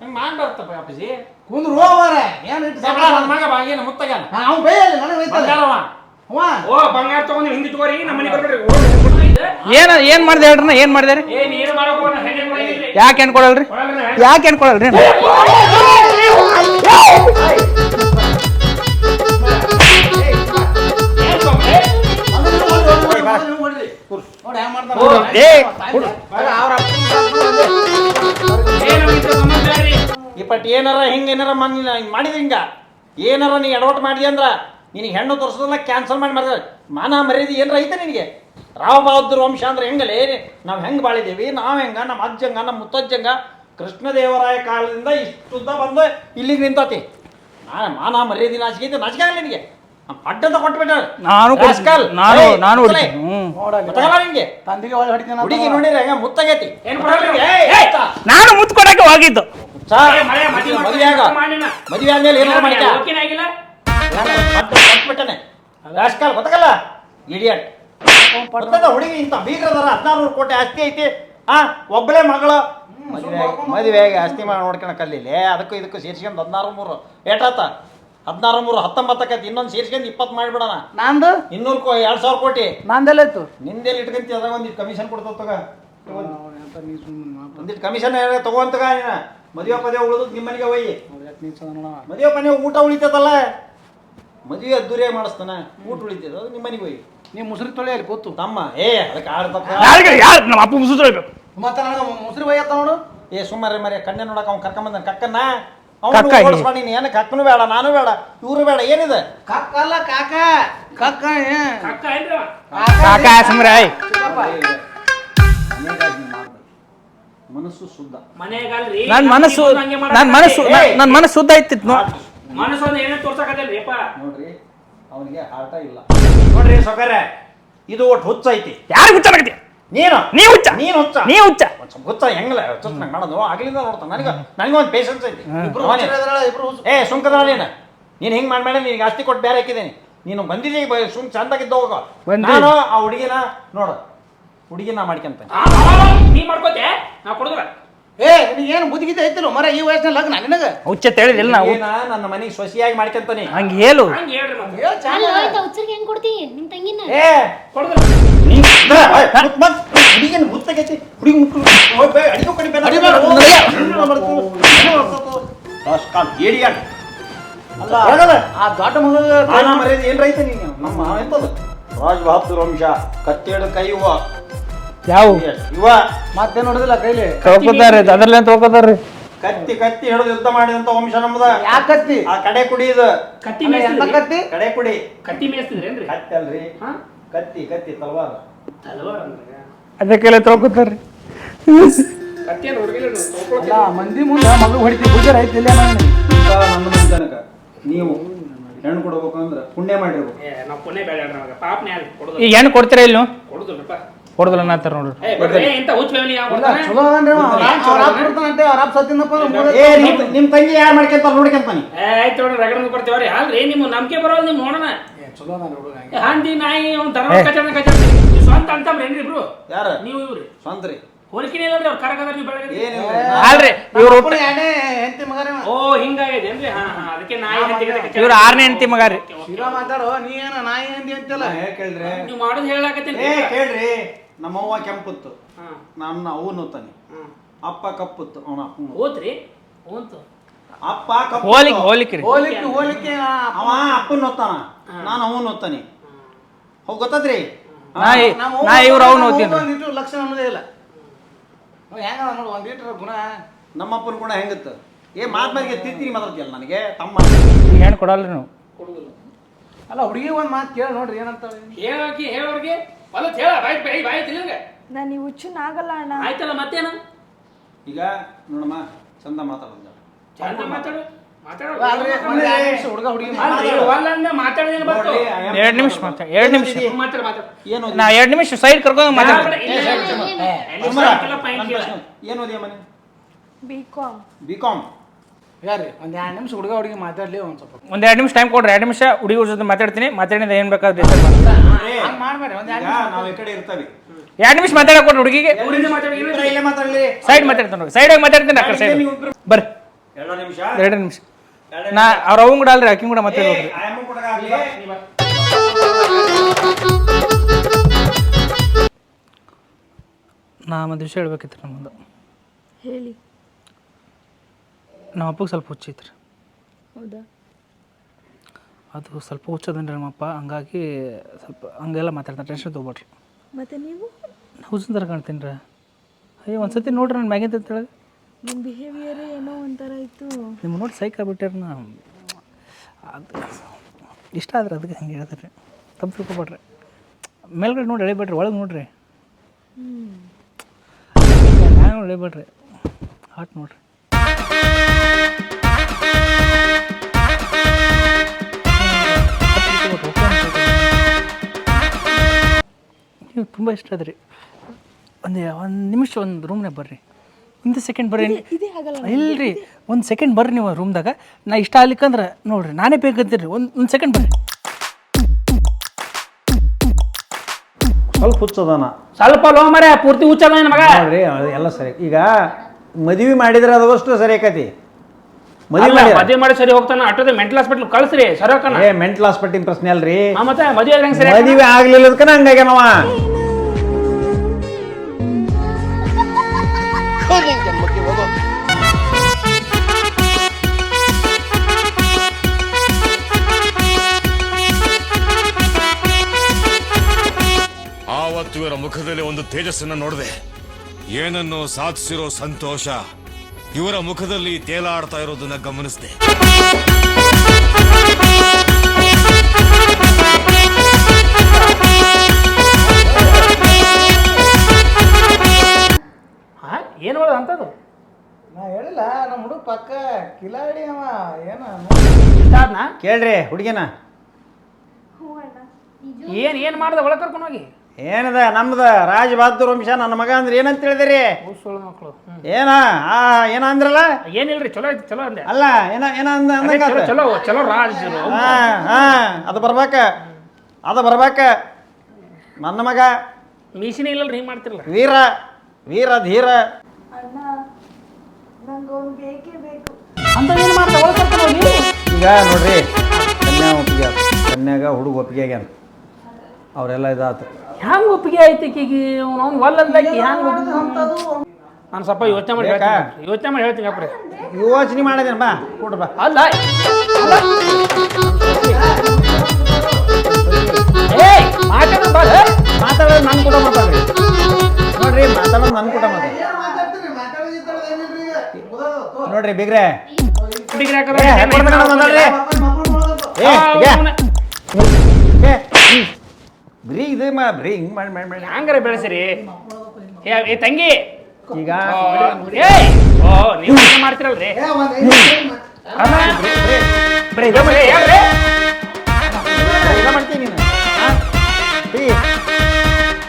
ಹಂಗ್ ಮಾಡ್ಬಾರ್ದಪ್ಪ ಅಪ್ಪಾಜಿ. ಕುಂದ್ರು ಹೋಗಾರ ಏನ್ ಇಟ್ಟು ಜಗಳ ನನ್ ಮಗ ಬಾ, ಏನು ಮುತ್ತಗ್ಯಾನ? ಅವ್ನು ಬೈಯಲ್ಲ ನನಗೆ ಬೈತಾನೆ ಬಂಗಾರವ. ಅವ್ವ ಓ ಬಂಗಾರ ತಗೊಂಡು ಹಿಂದಿ ತಗೋರಿ ನಮ್ಮ ಮನೆ ಬರ್ಬೇಡ್ರಿ ಓ, ಇದು? ಏನ್ ಏನ್ ಮಾಡ್ದೆ ಹೇಳ್ರಿ ಏನ್ ಮಾಡಿದಾರೆ ಏ ನೀನು ಮಾಡಕ್ ಹೋಗೋಣ ಹೆಣ್ಣೆ ಕೊಡಂಗಿಲ್ರಿ. ಯಾಕೆ ಹೆಣ್ ಕೊಡಲ್ರಿ ಕೊಡಲ್ರಿ ಹೆಣ್ಣೆ. ಯಾಕೆ ಹೆಣ್ ಕೊಡಲ್ರಿ ಏನಾರ ಹಿಂಗ ಏನಾರ ಮಾಡಿ ಮಾಡಿದ್ರಿ ಹಿಂಗ. ಏನಾರ ನೀ ಎಡವಟ್ ಮಾಡಿದೆ ಅಂದ್ರ ನಿನಗೆ ಹೆಣ್ಣು ತೋರಿಸೋದಲ್ಲ ಕ್ಯಾನ್ಸಲ್ ಮಾಡಿ ಮಾಡಿದ್ರೆ ಮಾನ ಮರ್ಯಾದೆ ಏನಾರ ಐತೆ ನಿನಗೆ? ರಾವ್ ಬಹದ್ದೂರ್ ವಂಶ ಅಂದ್ರೆ ಹೆಂಗಲೇ ನಾವು ಹೆಂಗೆ ಬಾಳಿದ್ದೀವಿ ನಾವು ಹೆಂಗ? ನಮ್ಮ ಅಜ್ಜಂಗ ನಮ್ಮ ಮುತ್ತಜ್ಜಂಗ ಕೃಷ್ಣದೇವರಾಯ ಕಾಲದಿಂದ ಇಷ್ಟುದ್ದ ಬಂದು ಇಲ್ಲಿಗೆ ನಿಂತತಿ. ನಾನು ಮಾನ ಮರ್ಯಾದೆ ನಾಚಿಕೆ ಐತೆ ನಾಚಿಕೆ ಆಗಲಿ ನಿನಗೆ. ಪಡ್ಡದ ಕೊಟ್ಬಿಟ್ಟ ನಾನು ಕೊಡ್ತೀನಿ. ನಾನು ನಾನು. ನಿನಗೆ? ತಂದಿಗೆ ಒಳ್ಳೆ ಹೊಡಿತೀನಿ ಹುಡುಗಿ ನೋಡಿದ್ರೆ ಹೆಂಗ ಮುತ್ತಾಗೈತಿ. ಏನ್! ನಾನು ಮುತ್ತು ಕೊಡಕ್ಕೆ ಹೋಗಿದ್ದು. ಮದ್ವೆ ಮಾಡ್ಕೊಂಡು ಮದ್ವೆ ಆಗ ಮಾಡಿನ. ಮದುವೆ ಆದ್ಮೇಲೆ ಏನಾದ್ರು? ಕೊಟ್ಬಿಟ್ಟನೆ ರಾಜಕಾಲ ಗೊತ್ತಾಗಲ್ಲ? ಇಡಿಯಟ್ ಪಡ್ತದ ಹುಡುಗಿ ಇಂಥ ಬೀಗ್ರದಾರ ಹದಿನಾರು ಕೋಟಿ ಆಸ್ತಿ ಐತಿ. ಆ ಒಬ್ಬಳೇ ಮಗಳು. ಮದುವೆ ಆಗಿ ಆಸ್ತಿ ಮಾಡಿ ನೋಡ್ಕೊಳಕಲ್ಲಿ ಅದಕ್ಕೂ ಇದಕ್ಕೂ ಸೇರಿಸ್ಕೊಂಡು ಹದಿನಾರು ಮೂರು ಏಟಾತ ಹದಿನಾರು ಮೂರು ಹತ್ತೊಂಬತ್ತಕ್ಕೈತಿ ಇನ್ನೊಂದು ಸೇರಿಸ್ಕೊಂಡು ಇಪ್ಪತ್ತು ಮಾಡಿಬಿಡೋಣ. ನಂದು? ಇನ್ನೂರು ಕೋ ಎರಡು ಸಾವಿರ ಕೋಟಿ. ನಂದೆಲ್ಲ ಇತ್ತು. ನಿಂದೆಲ್ಲಿ ಇಟ್ಕೊಂತಿ? ಅದಾಗ ಒಂದಿಟ್ಟು ಕಮಿಷನ್ ಕೊಡ್ತದ ತಗ. ಒಂದಿಟ್ಟು ಕಮಿಷನ್ ತಗೋಂತಗ ನೀನ. ಮದುವೆ ಪದೇ ಉಳಿದು ನಿಮ್ಮನಿಗೆ ಒಯ್ಯಿ ಮದುವೆ ಪನೇ ಊಟ ಉಳಿತದಲ್ಲ? ಮದುವೆ ಅದ್ದೂರಿಯಾಗಿ ಮಾಡಿಸ್ತಾನ ಊಟ ಉಳಿತದ ಅದು ನಿಮ್ಮನಿಗೆ ಒಯ್ಯಿ ನೀ ಮುಸ್ರಿ ತೊಳೆ ಅಲ್ಲಿ ಗೊತ್ತು ತಮ್ಮ ಏ ಅದಕ್ಕೆ ಆಡ್ತಪ್ಪ ಯಾರಿಗೆ ಯಾರು ನಮ್ಮ ಅಪ್ಪ ಮುಸುರಿ ತೊಳಿಬೇಕು? ಮತ್ತೆ ನನಗೆ ಮುಸ್ರಿ ಒಯ್ಯತ್ತ ನೋಡು. ಏ ಸುಮಾರಿ ಮರಿ ಕಣ್ಣೆ ನೋಡಕ್ ಅವ್ನು ಕರ್ಕೊಂಬಂದ ಕಕ್ಕನ್ನ ಕಕ್ಕ ಅವನು ಏನು ಕಕ್ಕನು ಬೇಡ ನಾನು ಬೇಡ ಇವರು ಬೇಡ ಏನಿದೆ? ಕಕ್ಕ ಅಲ್ಲ ಕಾಕ. ಕಕ್ಕ ಏ. ಕಾಕ ಸುಮ್ರೆ ಆಯ್. ಮನಸ್ಸು ಶುದ್ಧ. ಮನೆಗಲ್ರಿ ನನ್ ಮನಸ್ಸು ನೀವು ಹಂಗೆ ಮಾಡಕ್ ನನ್ ಮನಸ್ಸು ಏ, ನನ್- ನನ್ ಮನಸ್ಸು ಶುದ್ಧ ನೋ ಮನಸ್ಸು ಅಂದ್ರೆ ಏನೇ ತೋರ್ಸಕತ್ತಲ್ರಿ ಅಪ್ಪ? ನೋಡ್ರಿ ಅವನಿಗೆ ಆಟ ಇಲ್ಲ. ನೋಡ್ರಿ ಸೊಕರೆ ಇದು ಒಟ್ಟು ಹುಚ್ಚ ಐತಿ. ಯಾರು ಹುಚ್ಚಾಡಕತ್ತಿ ನೀನು. ನೀ ಹುಚ್ಚ. ನೀನು ಹುಚ್ಚ. ನೀ ಹುಚ್ಚ. ಹುಚ್ಚ ಹೆಂಗಲ್ಲ? ಹುಚ್ಚ ನಂಗೆ ಮಾಡೋದು. ಆಗ್ಲಿಂದ ನೋಡ್ತಾನೆ. ನನಗೆ ನನಗೆ ಒಂದು ಪೇಷನ್ಸ್ ಐತಿ. ಏ ಸುಂಕದ ನೀನು ನೀನು ಹಿಂಗೆ ಮಾಡ್ಬೇಡ? ಮಾಡಿ ನಿನಗೆ ಆಸ್ತಿ ಕೊಟ್ಟು ಬೇರೆ ಹಾಕಿದ್ದೀನಿ. ನೀನು ಬಂದಿದ್ದೀನಿ ಬ- ಸುಮ್ ಚಂದಾಗಿದ್ದ ಹೋಗೋ. ನಾನು ಆ ಹುಡುಗಿನ ನೋಡು. ಹುಡುಗಿನ ಮಾಡ್ಕೊಂತ. ಆ, ಆ, ಆ, ನೀ ಮಾಡ್ಕೋತೆ ನಾ ಕೊಡುದ್ರ ಏ ಏನು ಬುದ್ಧಿಗಿದ್ದ ಐತಿಲ್ಲ? ಮರ ಈ ವಯಸ್ಸಿನ ಲಗ್ನ ನಿನಗ? ಹುಚ್ಚ ತಿಳಿದಿಲ್ಲ ನಾವು. ಏನ ನನ್ನ ಮನೆಗೆ ಸೊಸಿಯಾಗಿ ಮಾಡ್ಕೊಂತಾನೆ ಹಂಗೆ ಹೇಳು. ಹಂಗೆ ಹೇಳ್ರಿ ಮತ್ತೆ ಅಲ್ಲ ಹೋಯ್ತಾ ಹುಚ್ಚರಿಗೆ ಹೆಂಗ್ ಕೊಡ್ತಿ ನಿಮ್ ತಂಗಿನ? ಏ ಕೊಡುದಿಲ್ಲ ನೀ ಹುಡುಗಿನ ಮುತ್ತಗೈತಿ. ಹುಡುಗಿ ಮುಟ್ಟು ಹೋಗ್ ಬೇ, ಅಡಿಗೆ ಕಡಿ ಬೇಡ. ಅಡಿಗೆ ಮಾಡ್ತು. ಅಲ್ಲ. ಆ ದೊಡ್ಡ ಮಗ ಮರ್ಯಾದೆ ಏನ್ ರೈತ ನೀನು ನಮ್ಮ ಎಂತದು ರಾಜ್ ಬಹದ್ದೂರ್ ವಂಶ ಕತ್ತೇಡ ಕೈ ಇವ ಯಾವ ಇವ. ಮತ್ತೆ ನೋಡುದಿಲ್ಲ ಕೈಲಿ? ತೊಳ್ಕೊತಾರ ಅದ್ರಲ್ಲೇ ತೊಳ್ಕೊತಾರ್ರಿ ಕತ್ತಿ ಕತ್ತಿ ಹಿಡಿದು ಯುದ್ಧ ಮಾಡಿದಂತ ವಂಶ ನಮ್ದ. ಯಾಕತ್ತಿ ಆ ಕಡೆ ಕುಡಿ ಇದು. ಕತ್ತಿ ಅಲ್ಲ, ಎಂತ ಮೇಯ್ಸ್ತಿದ್ರಿ ಕತ್ತಿ? ಕಡೆ ಕುಡಿ. ಕತ್ತಿ ಮೇಯ್ಸ್ತಿದ್ರೇನ್ರಿ ಕತ್ತಿ ಅಲ್ರಿ. ಹಾ? ಕತ್ತಿ ಕತ್ತಿ ತಲವಾರ. ತಲವಾರ ಅಂದ್ರೆ? ಅದಕ್ಕೆಲ್ಲ ತೊಳ್ಕೊತಾರ್ರಿ ಕತ್ತಿ ಏನು ಅಲ್ಲ ಮಂದಿ ಮುಂದೆ ಮಗು ಹೊಡಿತಿ ಗುಜರ್ ಐತಿ ಇಲ್ಲ ನನ್ನ ಮನೆ ತನಕ ನೀವು. ಹೆಣ್ಣು ಕೊಡ್ಬೇಕು ಅಂದ್ರೆ ಪುಣ್ಯ ಮಾಡಿರ್ಬೇಕು. ಏ ನಾವು ಪುಣ್ಯ ಬೇಡ ನಮಗೆ ಪಾಪನೇ ಯಾರು ಕೊಡೋದು. ಈಗ ಹೆಣ್ಣು ಕೊಡ್ತೀರಾ ಇಲ್ಲಿ ನೀವು ಕೊಡುದಿಲ್ಲಪ್ಪ. ಕೊಡುದಿಲ್ಲ ಅನ್ನತ್ತಾರ ನೋಡ್ರಿ. ಏ ಬಿಡ್ರಿ ಇಂಥ ಹುಚ್ಚ ಫ್ಯಾಮಿಲಿ ಯಾವ ಇಲ್ಲ ಚಲೋ ಅಂದ್ರೆ ಅವ. ಅವ್ರ- ಅವ್ರ ಇರ್ತಾನಂತೆ, ಅವ್ರ ಅಪ್ಪ ಸತ್ತಿನಪ್ಪ ಅಂದ್ರೆ ಮೂರೇ ಏ ನಿಮ್ ನಿಮ್ ತಂಗಿ ಯಾರು ಮಾಡ್ಕೊಂತ ನೋಡ್ಕೊಂತಾನಿ ಏ ಆಯ್ತು ನೋಡ್ರಿ ರಗಡ ಕೊಡ್ತೇವ್ರಿ ಅಲ್ರಿ ನಿಮ್ಮ ನಂಬಿಕೆ ಬರೋದು ನಿಮ್ ನೋಡೋಣ. ಏ, ಚಲೋ ನಾನು ಹುಡುಗ ಹಂಗೆ. ಏ, ಹಂದಿ ನಾಯಿ ಅವ್ನು ಧರ್ಮ ಕಚೇರಿ ಕಚಾರ ಸ್ವಂತ ಅಂತಂಬ್ರೇನ್ರಿ ಇಬ್ರು? ಯಾರ? ನೀವು ಇವ್ರಿ. ಸ್ವಂತ ರೀ ಹೋಲಿಕೆನೇ ಇಲ್ಲ ಅವ್ರು ಕರಗದ್ರ ನೀವು ಬೆಳಗ್ಗೆ ಅಲ್ರಿ ಇವ್ರು ಎರಡನೇ ಮಗನೇ ಅವ. ಓ ಹಿಂಗಾಗೈತೇನ್ರಿ ಹಾ ಹಾ ಅದಕ್ಕೆ ನಾಯಿ ಹಂದಿ ಗತೆ ಇವ್ರು ಆರನೇ ಹೆಂಡತಿ ಮಗ ರೀ. ಶಿವ ಮಾತಾಡೋ ನೀ ಏನ ನಾಯಿ ಹೆಂಡಿ ಅಂತಿಲ್ಲ? ಕೇಳ್ರಿ. ನೀವು ಮಾಡೋದು ಹೇಳಾಕತ್ತೀನಿ. ಏ ಕೇಳ್ರಿ. ನಮ್ಮವ್ವ ಕೆಂಪುತ್ತು. ಹಾ. ನನ್ನ ಅವನು ತಾನೆ. ಅಪ್ಪ ಕಪ್ಪುತ್ತು ಅವನ ಅಪ್ಪ ಹೋತ್ರಿ ಹೋಂತು. ಅಪ್ಪ ಕಪ್ಪು ಹೋಲಿಕೆ ಹೋಲಿಕೆ ಹೋಲಿಕ್ ಹೋಲಿಕ್ಕೆ ಹೋಲಿಕ್ಕೆ ಆ- ಅವ ಅಪ್ಪನ ಓದ್ತಾನ ನಾನು ಅವನು ಓದ್ತಾನೆ ಹೋಗ್ ಗೊತ್ತದ್ರಿ? ನಾ ಇವ್ರು ಅವನು ಓದ್ತೀನಿ. ಲಕ್ಷಣ ಅನ್ನೋದೇ ಇಲ್ಲ. ಅವ ಹೆಂಗ ಒಂದು ನೋಡು ಒಂದಿಟ್ರ ಗುಣ. ನಮ್ಮಪ್ಪನ ಗುಣ ಹೆಂಗತ್ತ? ಏ ಮಾತ್ ಮಾತಿಗೆ ತಿಂತೀನಿ ಮಾತಾಡ್ತಿಯಲ್ಲ ನನಗೆ? ತಮ್ಮ. ಏನು ಹೆಣ್ಣು ಕೊಡಲ್ರಿ ನೀವು. ಕೊಡುದಿಲ್ಲ. ಅಲ್ಲ ಹುಡುಗಿ ಒಂದು ಮಾತು ಕೇಳಿ ನೋಡ್ರಿ ಏನಂತ ಹೇಳೋಕೆ ಹೇಳೋರ್ಗೆ. ಹೊಲತ್ ಹೇಳ ಬಾಯ್ ಬಾಯ್ ಬಾಯ್ ತಿಳಿಲ್ಗ ನಾನು ಈ ಆಗಲ್ಲ ಅಣ್ಣ. ಆಯ್ತಲ್ಲ ಮತ್ತೇನ? ಈಗ ನೋಡಮ್ಮ ಚಂದ ಮಾತಾಡೋದು ಚಂದ ಮಾತಾಡು. ಒಂದ್ ಎರಡ್ ನಿಮಿಷ ನಿಮಿಷ. ಮಾತಾಡಿ ಎರಡು ನಾ ಎರಡು ನಿಮಿಷ ಸೈಡ್ ಕರ್ಕೊಂಡು ಮಾತಾಡ್ತೀನಿ. ಏನು ಓದಿಯ ಮನೆ ಬಿ ಕಾಮ್ ಬಿ ಕಾಮ್ ಯಾರಿ ಒಂದ್ ಎರಡ್ ನಿಮಿಷ ಹುಡುಗ ಹುಡುಗಿ ಮಾತಾಡ್ಲಿ ಒಂದ್ ಸ್ವಲ್ಪ. ಒಂದ್ ಎರಡು ನಿಮಿಷ ಟೈಮ್ ಕೊಡ್ರಿ ಎರಡು ನಿಮಿಷ ಹುಡುಗಿ ಜೊತೆ ಮಾತಾಡ್ತೀನಿ. ಮಾತಾಡಿದ ಏನು ಬೇಕಾದ್ರೆ ಮಾಡ್ಬೇಡಿ ಎರಡ್ ನಿಮಿಷ ನಾವು ಈ ಕಡೆ ಇರ್ತೇವೆ. ಎರಡು ನಿಮಿಷ ಮಾತಾಡಕ್ ಕೊಡ್ರಿ ಹುಡುಗಿಗೆ. ಊರಿಂದ ಇಲ್ಲೇ ಮಾತಾಡ್ಲಿ. ಸೈಡ್ ಮಾತಾಡ್ತಾನೆ ನೋಡಿ ಸೈಡಾಗಿ ಮಾತಾಡ್ತೀನಿ ಸೈಡ್ ಬರ್ರಿ. ಎರಡು ನಿಮಿಷ? ಎರಡು ನಿಮಿಷ. ನಾ ಅವ್ರ ಅವನ್ ಕೂಡ ಅಲ್ರಿ ಆಕಿಂಗ್ ಕೂಡ ಮತ್ತೆ ಹೋಗ್ರಿ ನಾ ಒಂದು ವಿಷಯ ಹೇಳ್ಬೇಕಿತ್ತು ನಮ್ಮದು. ಹೇಳಿ. ನಮ್ಮ ಅಪ್ಪಗೆ ಸ್ವಲ್ಪ ಹುಚ್ಚೈತ್ರಿ ಹೌದಾ? ಅದು ಸ್ವಲ್ಪ ಹುಚ್ಚದನ್ರಿ ನಮ್ಮಪ್ಪ ಹಂಗಾಗಿ ಸ್ವಲ್ಪ ಹಂಗೆಲ್ಲ ಮಾತಾಡ್ತಾರೆ ಟೆನ್ಷನ್ ತೊಗೊಬೇಡ್ರಿ. ಮತ್ತೆ ನೀವು? ಹುಚ್ಚಿನ ಥರ ಕಾಣ್ತೀನಿ ರೀ. ಅಯ್ಯೋ ಒಂದ್ಸತಿ ನೋಡ್ರಿ ನನ್ನ ಮ್ಯಾಗಿಂತ ಅಂತೇಳಿ ನಿಮ್ಮ ಬಿಹೇವಿಯರ್ ಏನೋ ಒಂಥರ ಇತ್ತು. ನಿಮ್ಮ ನೋಡಿ ಸೈಕಲ್ ಆಗ್ಬಿಟ್ಟಾರ ನಾ ಇಷ್ಟ ಆದ್ರೆ ಅದಕ್ಕೆ ಹಂಗೆ ಹೇಳ್ತಾರೆ. ತಪ್ಪು ತಿಳ್ಕೊಬೇಡ್ರಿ. ಮೇಲ್ಗಡೆ ನೋಡಿ ಎಳಿಬೇಡ್ರಿ, ಒಳಗೆ ನೋಡ್ರಿ. ನಾನು ಎಳಿಬೇಡ್ರಿ. ಹಾಟ್ ನೋಡ್ರಿ. ನೀವು ತುಂಬ ಇಷ್ಟ ಅದ್ರಿ ಒಂದು ಒಂದು ನಿಮಿಷ ಒಂದು ರೂಮ್ನಾಗ ಬರ್ರಿ. ಒಂದು ಸೆಕೆಂಡ್ ಬರ್ರಿ. ಇದೇ ಆಗಲ್ಲ ಇಲ್ರಿ ಒಂದು ಸೆಕೆಂಡ್ ಬರ್ರಿ ನೀವು ರೂಮ್ದಾಗ ನಾ ಇಷ್ಟ ಆಗ್ಲಿಕ್ಕಂದ್ರೆ ನೋಡ್ರಿ ನಾನೇ ಬೇಕಂತೀರಿ ಒಂದು ಒಂದು ಸೆಕೆಂಡ್ ಬರ್ರಿ. ಸ್ವಲ್ಪ ಹುಚ್ಚದಾನ. ಸ್ವಲ್ಪ ಲೋ ಮರೆ ಪೂರ್ತಿ ಹುಚ್ಚದ ನನ್ನ ಮಗ. ನೋಡ್ರಿ ಅದು ಎಲ್ಲ ಸರಿ. ಈಗ ಮದುವೆ ಮಾಡಿದ್ರೆ ಅದಷ್ಟು ಅಷ್ಟು ಸರಿ ಆಕತಿ. ಮದುವೆ ಅಲ್ಲ, ಮಾಡಿ ಮದ್ವೆ ಮಾಡಿ ಸರಿ ಹೋಗ್ತಾನ. ಅಟ್ಟದ ಮೆಂಟಲ್ ಹಾಸ್ಪಿಟಲ್ ಕಳ್ಸ್ರಿ ಸರಿ ಹೋಗ್ತಾನ. ಏ ಮೆಂಟಲ್ ಹಾಸ್ಪಿಟಲ್ ಪ್ರಶ್ನೆ ಅಲ್ರಿ. ಮತ್ತೆ ಮದ್ವೆ ಆದ್ರೆ ಹೆಂಗ್ ಸರಿ ಆಗ್ತಾನ? ಮದುವೆ ಆಗ್ಲಿಲ್ಲದಕ್ಕನ ಹಂಗಾಗ್ಯಾನವ. ತೇಜಸ್ಸನ್ನ ನೋಡಿದೆ. ಏನನ್ನು ಸಾಧಿಸಿರೋ ಸಂತೋಷ ಇವರ ಮುಖದಲ್ಲಿ ತೇಲಾಡ್ತಾ ಇರೋದನ್ನ ಗಮನಿಸಿದೆ. ಏನು ಏನ್ ಮಾಡೋದು ಅಂತದು ನಾ ಹೇಳಿಲ್ಲ ನಮ್ಮ ಹುಡುಗ ಪಕ್ಕ ಕಿಲಾಡಿ ಅವ ಏನ ಕೇಳ್ರಿ ಹುಡುಗಿನ. ಏನ್ ಏನ್ ಮಾಡ್ದ ಒಳಗ್ ಕರ್ಕೊಂಡು ಹೋಗಿ? ಏನದ ನಮ್ದ ರಾಜ ಬಹದ್ದೂರ್ ವಂಶ ನನ್ನ ಮಗ ಅಂದ್ರೆ ಏನಂತ ಹೇಳಿದಿರಿ? ಸುಳ್ಳು ಮಕ್ಕಳು ಏನ? ಆ ಏನ ಅಂದ್ರಲ್ಲ? ಏನಿಲ್ರಿ ಚಲೋ ಐತಿ ಚಲೋ ಅಂದೆ. ಅಲ್ಲ ಏನ ಏನ ಅಂದ ಅದೇ ಚಲೋ? ಚಲೋ ಚಲೋ ರಾಜ್ ಹಾ ಹಾ ಅದು ಬರ್ಬೇಕ. ಅದು ಬರ್ಬೇಕ. ನನ್ನ ಮಗ. ಮೀಸಿನೇ ಇಲ್ಲಲ್ರಿ ಹಿಂಗ್ ಮಾಡ್ತಿರಲ್ಲ ವೀರ ವೀರ ಧೀರ. ಅಣ್ಣ ಅಂತ ಏನು ಮಾಡ್ತಾ ಹೋಗಿ ಈಗ ನೋಡ್ರಿ ಕನ್ಯಾ ಒಪ್ಪಿಗೆ ಆತು. ಕನ್ಯಾಗ ಹುಡುಗ ಒಪ್ಪಿಗೆ ಆಗ್ಯಾನ. ಅವರೆಲ್ಲ ಇದಾತು. ಹ್ಯಾಂಗ ಒಪ್ಪಿಗೆ ಐತಿ ಈಕಿಗೆ? ಅವ್ನು ಒಲ್ಲಂದಾಕಿ ಹ್ಯಾಂಗ ನಾನು ಸ್ವಲ್ಪ ಯೋಚನೆ ಮಾಡಿ? ಹೇಳ್ತೀನಿ ಯೋಚನೆ ಮಾಡಿ ಹೇಳ್ತೀನಿ ಅಪ್ರೆ. ಯೋಚನೆ ಮಾಡಿದೇನು ಬಾ ಕೊಡ್ರಿ ಬಾ. ಅಲ್ಲ. ಏ ಮಾತಾಡೋದು ಬಾ. ಮಾತಾಡೋದು ನನ್ನ ಕೂಡ ಮಾತಾಡ್ರಿ ನೋಡ್ರಿ ಮಾತಾಡೋದು ನನ್ನ ಕೂಡ ಮಾತಾಡ್ರಿ ನೋಡ್ರಿ ಬಿಗ್ರೆ. ಹುಡುಗ್ರು ಯಾಕಂದ್ರೆ ಏ, ಹೆಬ್ಬಾರ್ದು ಕಣ ಮಾತಾಡ್ರಿ. ಏ, ಆ, ಈಗ. ಅವ್ನ- ಏ, ಹ್ಮ್. ಬರೀ ಇದು ಮಾ ಬರೀ ಹಿಂಗ್ ಮಾಡಿ ಮಾಡಿ ಮಾಡಿ ಹ್ಯಾಂಗಾರೆ ಬೆಳೆಸಿರಿ ಏ ಏ ತಂಗಿ ಈಗ ಓ, ಏಯ್ ಓ ನೀವು ಏನು ಮಾಡ್ತಿರಲ್ರಿ ಅಲ್ಲ, ಬರೀ- ಬರೀ- ಬರೀ ಇದೇ ಮಾಡಿ- ಏ, ಹೇಳ್ರಿ. ಬರೀ ಇದೇ ಮಾಡ್ತೀನಿ ನೀನು ಹಾ? ಬರೀ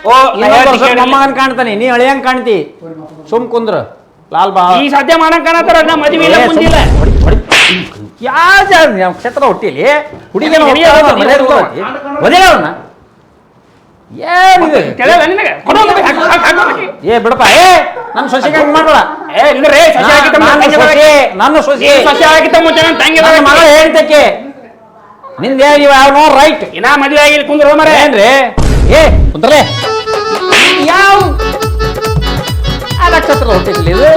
ಓ ನಾ ಇನ್ನೊಂದ್ ಹೇಳ್ತೀನಿ ವರ್ಷ ಮೊಮ್ಮಗನ್ ಕಾಣ್ತಾನೆ ನೀ ಅಳಿಯಂಗ್ ಕಾಣ್ತಿ ಸುಮ್ ಕುಂದ್ರ ಲಾಲ್ ಬಾ ಈ ಸದ್ಯ ಮಾಡಂಗ್ ಕಾಣತ್ತಾರ ನಾ ಮದ್ವೆ ಇಲ್ಲ ಮುಂದಿಲ್ಲ. ಯಾವ ಕ್ಷೇತ್ರ ಹುಟ್ಟಿಲಿ ಹುಡುಗಿನ ಹುಡುಗಿ ಹುಡುಗಿ ಹುಡುಗಿ. ಕೊಡ್ತಾವ. ಅವ್ರನ್ನ ಏನಿದೆ. ಏ ಬಿಡಪ್ಪ ಏ ನನ್ನ ಸೊಸೆಗೆ ಹಂಗ ಮಾಡ್ಬೇಡ. ಏ ಇಲ್ರಿ ಸಸಿ ನನ್ನ ಸೊಸೆ. ನನ್ನ ಮುಂಚೆ ನನ್ನ ತಂಗಿ ನನ್ನ ಮಗಳ ಹೇಳ್ತಕ್ಕೆ ನಿಂದ ನೀವು ಯಾವ ನೋ ರೈಟ್ ಇನ್ನ ಮದುವೆ ಆಗಿಲ್ಲ ಕುಂದ್ರು ಮರ. ಏನ್ರಿ? ಏ ಕುಂದ್ರಲೇ. ಯಾವ? ಆ ನಕ್ಷತ್ರ ಇದು.